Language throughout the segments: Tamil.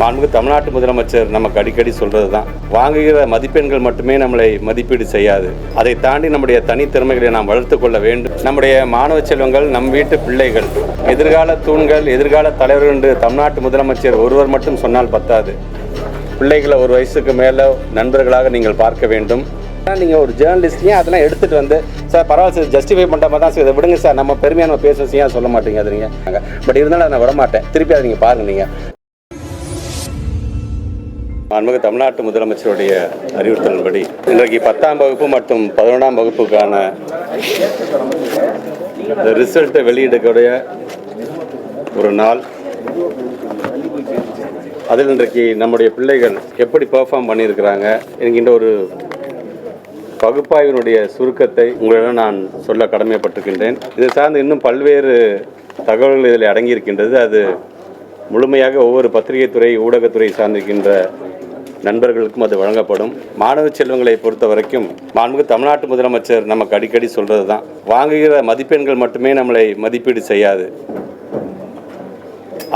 மாண்புக்கு தமிழ்நாட்டு முதலமைச்சர் நமக்கு அடிக்கடி சொல்றது தான் வாங்குகிற மதிப்பெண்கள் மட்டுமே நம்மளை மதிப்பீடு செய்யாது. அதை தாண்டி நம்முடைய தனித்திறமைகளை நாம் வளர்த்து கொள்ள வேண்டும். நம்முடைய மாணவ செல்வங்கள் நம் வீட்டு பிள்ளைகள் எதிர்கால தூண்கள் எதிர்கால தலைவர்கள் என்று தமிழ்நாட்டு முதலமைச்சர் ஒருவர் மட்டும் சொன்னால் பத்தாது. பிள்ளைகளை ஒரு வயசுக்கு மேலே நண்பர்களாக நீங்கள் பார்க்க வேண்டும். நீங்கள் ஒரு ஜேர்னலிஸ்டையும் அதெல்லாம் எடுத்துகிட்டு வந்து சார் பரவாயில்ல சார் ஜஸ்டிஃபை பண்ணுற மாதிரி தான் சார் இதை விடுங்க சார் நம்ம பெருமையாக நம்ம பேசுவோம் ஏன் சொல்ல மாட்டேங்காதுங்க பட் இருந்தாலும் அதை நான் விடமாட்டேன். திருப்பி அதை நீங்கள் பாருங்க நீங்கள் மாண்புமிகு தமிழ்நாட்டு முதலமைச்சருடைய அறிவுறுத்தலின்படி இன்றைக்கு பத்தாம் வகுப்பு மற்றும் பதினொன்றாம் வகுப்புக்கான இந்த ரிசல்ட்டை வெளியிடக்கூடிய ஒரு நாள். அதில் இன்றைக்கு நம்முடைய பிள்ளைகள் எப்படி பெர்ஃபார்ம் பண்ணியிருக்கிறாங்க என்கின்ற ஒரு பகுப்பாய்வினுடைய சுருக்கத்தை உங்களிடம் நான் சொல்ல கடமைப்பட்டிருக்கின்றேன். இது சார்ந்து இன்னும் பல்வேறு தகவல்கள் இதில் அடங்கியிருக்கின்றது. அது முழுமையாக ஒவ்வொரு பத்திரிகை துறை ஊடகத்துறை சார்ந்திருக்கின்ற நண்பர்களுக்கும் அது வழங்கப்படும். மாணவ செல்வங்களை பொறுத்த வரைக்கும் மாண்புமிகு தமிழ்நாட்டு முதலமைச்சர் நமக்கு அடிக்கடி சொல்றது தான் வாங்குகிற மதிப்பெண்கள் மட்டுமே நம்மளை மதிப்பீடு செய்யாது.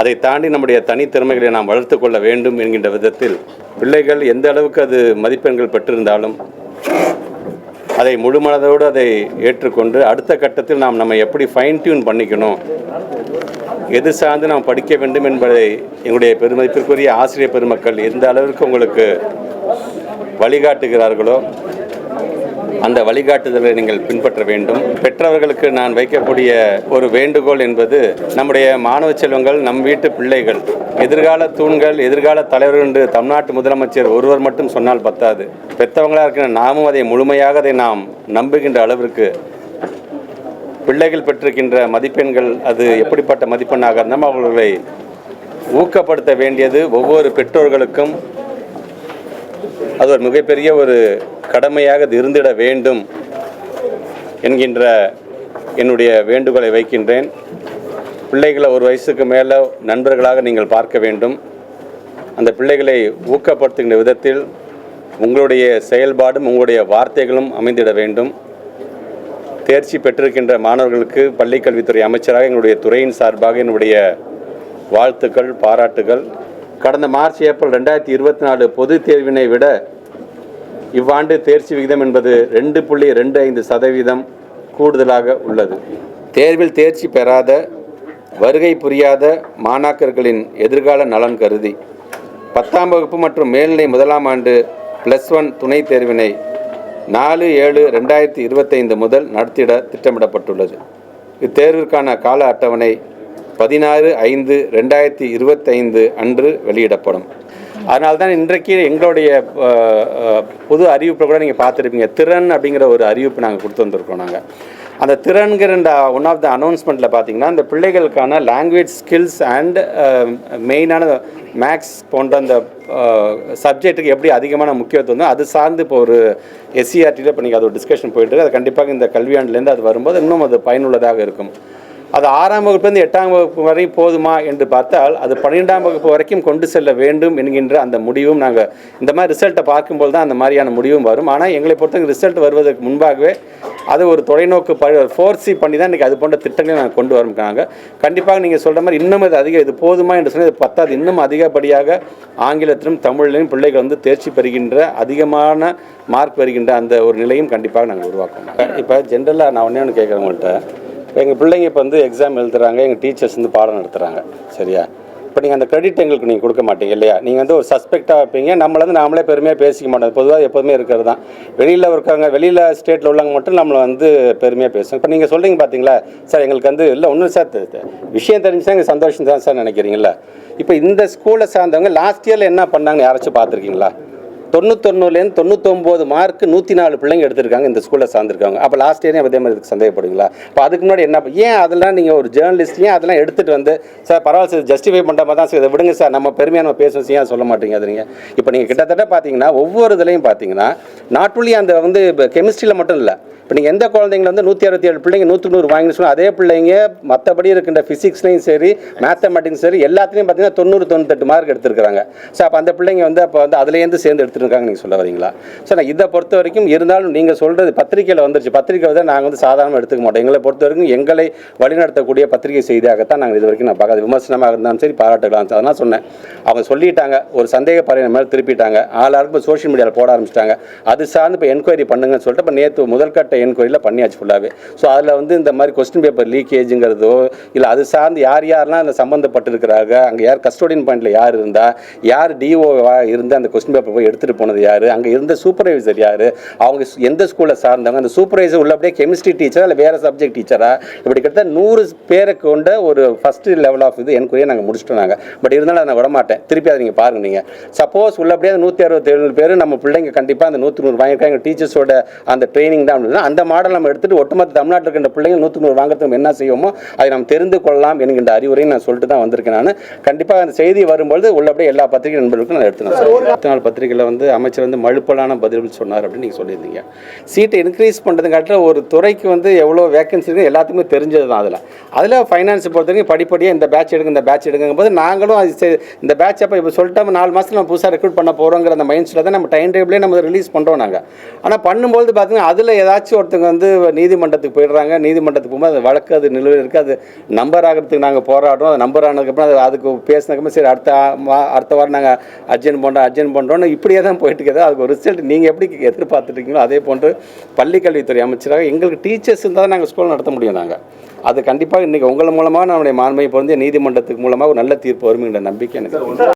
அதை தாண்டி நம்முடைய தனித்திறமைகளை நாம் வளர்த்து கொள்ள வேண்டும் என்கின்ற விதத்தில் பிள்ளைகள் எந்த அளவுக்கு அது மதிப்பெண்கள் பெற்றிருந்தாலும் அதை முழுமனதோடு அதை ஏற்றுக்கொண்டு அடுத்த கட்டத்தில் நாம் நம்ம எப்படி ஃபைன் டியூன் பண்ணிக்கணும் எது சார்ந்து நாம் படிக்க வேண்டும் என்பதை எங்களுடைய பெருமதிப்பிற்குரிய ஆசிரியர் பெருமக்கள் எந்த அளவிற்கு உங்களுக்கு வழிகாட்டுகிறார்களோ அந்த வழிகாட்டுதலை நீங்கள் பின்பற்ற வேண்டும். பெற்றவர்களுக்கு நான் வைக்கக்கூடிய ஒரு வேண்டுகோள் என்பது நம்முடைய மாணவ செல்வங்கள் நம் வீட்டு பிள்ளைகள். எதிர்கால தூண்கள் எதிர்கால தலைவர்கள் என்று தமிழ்நாட்டு முதலமைச்சர் ஒருவர் மட்டும் சொன்னால் பத்தாது. பெற்றவங்களாக இருக்கிற நாமும் அதை முழுமையாக அதை நாம் நம்புகின்ற அளவிற்கு பிள்ளைகள் பெற்றிருக்கின்ற மதிப்பெண்கள் அது எப்படிப்பட்ட மதிப்பெண்ணாக இருந்தாலும் அவர்களை ஊக்கப்படுத்த வேண்டியது ஒவ்வொரு பெற்றோர்களுக்கும். அது ஒரு மிகப்பெரிய ஒரு கடமையாக அது இருந்திட வேண்டும் என்கின்ற என்னுடைய வேண்டுகோளை வைக்கின்றேன். பிள்ளைகளை ஒரு வயசுக்கு மேலே நண்பர்களாக நீங்கள் பார்க்க வேண்டும். அந்த பிள்ளைகளை ஊக்கப்படுத்துகின்ற விதத்தில் உங்களுடைய செயல்பாடும் உங்களுடைய வார்த்தைகளும் அமைந்திட வேண்டும். தேர்ச்சி பெற்றிருக்கின்ற மாணவர்களுக்கு பள்ளிக்கல்வித்துறை அமைச்சராக எங்களுடைய துறையின் சார்பாக என்னுடைய வாழ்த்துக்கள் பாராட்டுகள். கடந்த மார்ச் ஏப்ரல் ரெண்டாயிரத்தி இருபத்தி நாலு பொதுத் தேர்வினை விட இவ்வாண்டு தேர்ச்சி விகிதம் என்பது ரெண்டு புள்ளி ரெண்டு ஐந்து சதவீதம் கூடுதலாக உள்ளது. தேர்வில் தேர்ச்சி பெறாத வருகை புரியாத மாணாக்கர்களின் எதிர்கால நலன் கருதி பத்தாம் வகுப்பு மற்றும் மேல்நிலை முதலாம் ஆண்டு ப்ளஸ் ஒன் துணைத் தேர்வினை நாலு ஏழு ரெண்டாயிரத்தி இருபத்தைந்து முதல் நடத்திட திட்டமிடப்பட்டுள்ளது. இத்தேர்விற்கான கால அட்டவணை பதினாறு ஐந்து ரெண்டாயிரத்தி இருபத்தைந்து அன்று வெளியிடப்படும். அதனால தான் இன்றைக்கு எங்களுடைய புது அறிவிப்பை கூட நீங்கள் பார்த்துருப்பீங்க. திறன் அப்படிங்கிற ஒரு அறிவிப்பு நாங்கள் கொடுத்து வந்திருக்கோம் நாங்கள் அந்த திறன்கிற ஒன் ஆஃப் த அனௌன்ஸ்மெண்ட்டில் பார்த்தீங்கன்னா இந்த பிள்ளைகளுக்கான லாங்குவேஜ் ஸ்கில்ஸ் அண்ட் மெயினான மேக்ஸ் போன்ற அந்த uh, சப்ஜெக்ட்டுக்கு எப்படி அதிகமான முக்கியத்துவம் அது சார்ந்து இப்போ ஒரு எஸ்சிஆர்டியில் இப்போ நீங்கள் அது ஒரு டிஸ்கஷன் போயிட்டுருக்கு அது கண்டிப்பாக இந்த கல்வியாண்டுலேருந்து அது வரும்போது இன்னும் அது பயனுள்ளதாக இருக்கும். அது ஆறாம் வகுப்புலேருந்து எட்டாம் வகுப்பு வரை போதுமா என்று பார்த்தால் அது பன்னிரெண்டாம் வகுப்பு வரைக்கும் கொண்டு செல்ல வேண்டும் என்கின்ற அந்த முடிவும் நாங்கள் இந்த மாதிரி ரிசல்ட்டை பார்க்கும்போது தான் அந்த மாதிரியான முடிவும் வரும். ஆனால் எங்களை பொறுத்தவரைக்கும் ரிசல்ட் வருவதற்கு முன்பாகவே அது ஒரு தொலைநோக்கு ப ஃபோர்சி பண்ணி தான் இன்றைக்கி அது போன்ற திட்டங்களை நாங்கள் கொண்டு வரோம்க்காங்க கண்டிப்பாக நீங்கள் சொல்கிற மாதிரி இன்னும் இது அதிகம் இது போதுமா என்று சொன்னால் இது பத்தாது. இன்னும் அதிகப்படியாக ஆங்கிலத்திலும் தமிழிலும் பிள்ளைகள் வந்து தேர்ச்சி பெறுகின்ற அதிகமான மார்க் பெறுகின்ற அந்த ஒரு நிலையும் கண்டிப்பாக நாங்கள் உருவாக்கணும். இப்போ ஜென்ரலாக நான் ஒன்றே ஒன்று கேட்குறேன் உங்கள்கிட்ட எங்கள் பிள்ளைங்க இப்போ வந்து எக்ஸாம் எழுதுறாங்க எங்கள் டீச்சர்ஸ் வந்து பாடம் நடத்துகிறாங்க சரியா? இப்போ நீங்கள் அந்த கிரெடிட் எங்களுக்கு நீங்கள் கொடுக்க மாட்டீங்க இல்லையா? நீங்கள் வந்து ஒரு சஸ்பெக்டாக வைப்பீங்க நம்மள வந்து நாமளே பெருமையாக பேசிக்க மாட்டோம். பொதுவாக எப்போதுமே இருக்கிறது தான். வெளியில் இருக்காங்க வெளியில் ஸ்டேட்டில் உள்ளவங்க மட்டும் நம்மளை வந்து பெருமையாக பேசுவோம் இப்போ நீங்கள் சொல்கிறீங்க பார்த்தீங்களா சார் எங்களுக்கு வந்து இல்லை ஒன்றும் சார். விஷயம் தெரிஞ்சுதான் எங்கள் சந்தோஷம் தான் சார் நினைக்கிறீங்களா இப்போ இந்த ஸ்கூலை சார்ந்தவங்க லாஸ்ட் இயரில் என்ன பண்ணாங்கன்னு யாராச்சும் பார்த்துருக்கீங்களா? தொண்ணூத்தொன்னுலேருந்து தொண்ணூத்தொம்பது மார்க் நூற்றி நாலு பிள்ளைங்க எடுத்திருக்காங்க இந்த ஸ்கூலில் சார்ந்திருக்காங்க அப்போ லாஸ்ட் இயரே அதே மாதிரி இதுக்கு சந்தேகப்படுவீங்களா? இப்போ அதுக்கு முன்னாடி என்ன ஏன் அதெல்லாம் நீங்கள் ஒரு ஜேர்னலிஸ்ட் ஏன் அதெல்லாம் எடுத்துகிட்டு வந்து சார் பரவாயில்ல சார் ஜஸ்டிஃபை பண்ணுற மாதிரி தான் சார் இதை விடுங்க சார் நம்ம பெருமையாக நம்ம பேசுவோம் ஏன் சொல்ல மாட்டீங்க அது நீங்கள் இப்போ நீங்கள் கிட்டத்தட்ட பார்த்தீங்கன்னா ஒவ்வொரு இதுலையும் பார்த்தீங்கன்னா நாட் ஒன்லி அந்த வந்து கெமிஸ்ட்ரியில் மட்டும் இல்லை இப்போ நீங்கள் எந்த குழந்தைங்கள வந்து நூற்றி அறுபத்தி ஏழு பிள்ளைங்க நூற்றி நூறு வாங்கினு சொன்னால் அதே பிள்ளைங்க மற்றபடி இருக்கின்ற ஃபிசிக்ஸ்லையும் சரி மேத்தமெட்டிக்ஸ் சரி எல்லாத்துலேயும் பார்த்தீங்கன்னா தொண்ணூறு தொண்ணூத்தெட்டு மார்க் எடுத்துருக்காங்க ஸோ அப்போ அந்த பிள்ளைங்க வந்து அப்போ வந்து அதுலேருந்து சேர்ந்து எடுத்து கொடுத்துருக்காங்க நீங்கள் சொல்ல வரீங்களா? சார் நான் இதை பொறுத்த வரைக்கும் இருந்தாலும் நீங்கள் சொல்கிறது பத்திரிக்கையில் வந்துருச்சு. பத்திரிக்கை வந்து நாங்கள் வந்து சாதாரணமாக எடுத்துக்க மாட்டோம். எங்களை பொறுத்த வரைக்கும் எங்களை வழிநடத்தக்கூடிய பத்திரிகை செய்தியாகத்தான் நாங்கள் இது வரைக்கும் நான் பார்க்காத. விமர்சனமாக இருந்தாலும் சரி பாராட்டுக்கலாம் சரி, சொன்னேன். அவங்க சொல்லிட்டாங்க ஒரு சந்தேக பறையின மேலே திருப்பிட்டாங்க. ஆளாருக்கு இப்போ சோஷியல் மீடியாவில் போட ஆரம்பிச்சிட்டாங்க. அது சார்ந்து இப்போ என்கொயரி பண்ணுங்கன்னு சொல்லிட்டு இப்போ நேற்று முதல்கட்ட என்கொயரியில் பண்ணியாச்சு ஃபுல்லாகவே ஸோ அதில் வந்து இந்த மாதிரி கொஸ்டின் பேப்பர் லீக்கேஜுங்கிறதோ இல்லை அது சார்ந்து யார் யாரெல்லாம் அதில் சம்மந்தப்பட்டிருக்கிறாங்க அங்கே யார் கஸ்டோடியன் பாயிண்டில் யார் இருந்தால் யார் டிஓ இருந்து அந்த கொஸ்டின் பேப்பர் போய் எடுத்துகிட்டு போனது யார்? அங்கே இருந்த சூப்பர்வைசர் யார்? அவங்க எந்த ஸ்கூலில் சார்ந்தவங்க? அந்த சூப்பர்வைசர் உள்ளபடியே கெமிஸ்ட்ரி டீச்சர் இல்லை வேறு சப்ஜெக்ட் டீச்சராக இப்படி கிட்ட நூறு பேரை கொண்ட ஒரு ஃபஸ்ட்டு லெவல் ஆஃப் இது எனக்குரிய நாங்கள் முடிச்சிட்டோம் நாங்கள் பட் இருந்தாலும் அதை நான் விட மாட்டேன் திருப்பி அதை நீங்கள் பாருங்க நீங்கள் சப்போஸ் உள்ளபடியே அந்த நூற்றி அறுபத்தி எழுநூறு பேர் நம்ம பிள்ளைங்க கண்டிப்பாக அந்த நூற்றி நூறு வாங்கியிருக்காங்க. டீச்சர்ஸோட அந்த ட்ரைனிங் தான் அப்படின்னா அந்த மாடல் நம்ம எடுத்துட்டு ஒட்டுமொத்த தமிழ்நாட்டில் இருக்கின்ற பிள்ளைங்க நூற்றி நூறு வாங்குறதுக்கு என்ன செய்வோமோ அதை நாம் தெரிந்து கொள்ளலாம் என்கின்ற அறிவுரையும் நான் சொல்லிட்டு தான் வந்திருக்கேன் நான். கண்டிப்பாக அந்த செய்தி வரும்பொழுது உள்ளபடியே எல்லா பத்திரிகை நண்பர்களுக்கும் நான் எடுத்துனேன் நான் பத்திரிகையில் வந்து அமைச்சர் வந்து மழுப்பலான பதில் சொன்னார் அப்படின்னு நீங்கள் சொல்லியிருந்தீங்க. சீட்டை இன்க்ரீஸ் பண்ணுறதுங்காட்டில் ஒரு துறைக்கு வந்து எவ்வளோ வேகன்சி இருக்குது எல்லாத்துக்குமே தெரிஞ்சது தான் அதில். அதில் ஃபைனான்ஸ் பொறுத்த வரைக்கும் படிப்படியாக இந்த பேட்ச் எடுங்க இந்த பேட்ச் எடுங்கும் போது நாங்களும் அது இந்த பேட்ச் அப்போ இப்போ சொல்லிட்டோம் நாலு மாதத்தில் நம்ம புதுசாக ரெக்ரூட் பண்ண போகிறோங்கிற அந்த மைண்ட் செட்டில் தான் நம்ம டைம் டேபிளே நம்ம ரிலீஸ் பண்ணுறோம் நாங்கள் ஆனால் பண்ணும்போது பார்த்தீங்கன்னா அதில் ஏதாச்சும் ஒருத்தங்க வந்து நீதிமன்றத்துக்கு போயிடுறாங்க நீதிமன்றத்துக்கு போகும்போது அது வழக்கு அது நிலுவையில் இருக்குது அது நம்பர் ஆகிறதுக்கு நாங்கள் போராடுறோம் அது நம்பர் ஆனதுக்கப்புறம் அது அதுக்கு பேசினதுக்கப்புறம் சரி அடுத்த அடுத்த வாரம் நாங்கள் அர்ஜென்ட் பண்ணுறோம் அர்ஜென்ட் பண்ணுறோன்னு இப்படியே தான் தான் போயிட்டுருக்குது அதுக்கு ஒரு ரிசல்ட் நீங்கள் எப்படி எதிர்பார்த்துட்டு இருக்கீங்களோ அதே போன்று பள்ளிக்கல்வித்துறை அமைச்சராக எங்களுக்கு டீச்சர்ஸ் இருந்தால் தான் நாங்கள் ஸ்கூல் நடத்த முடியும் நாங்கள் அது கண்டிப்பாக இன்றைக்கி உங்கள் மூலமாக நம்முடைய மாண்பை பொருந்திய நீதிமன்றத்துக்கு மூலமாக ஒரு நல்ல தீர்ப்பு வரும் என்ற நம்பிக்கை எனக்கு.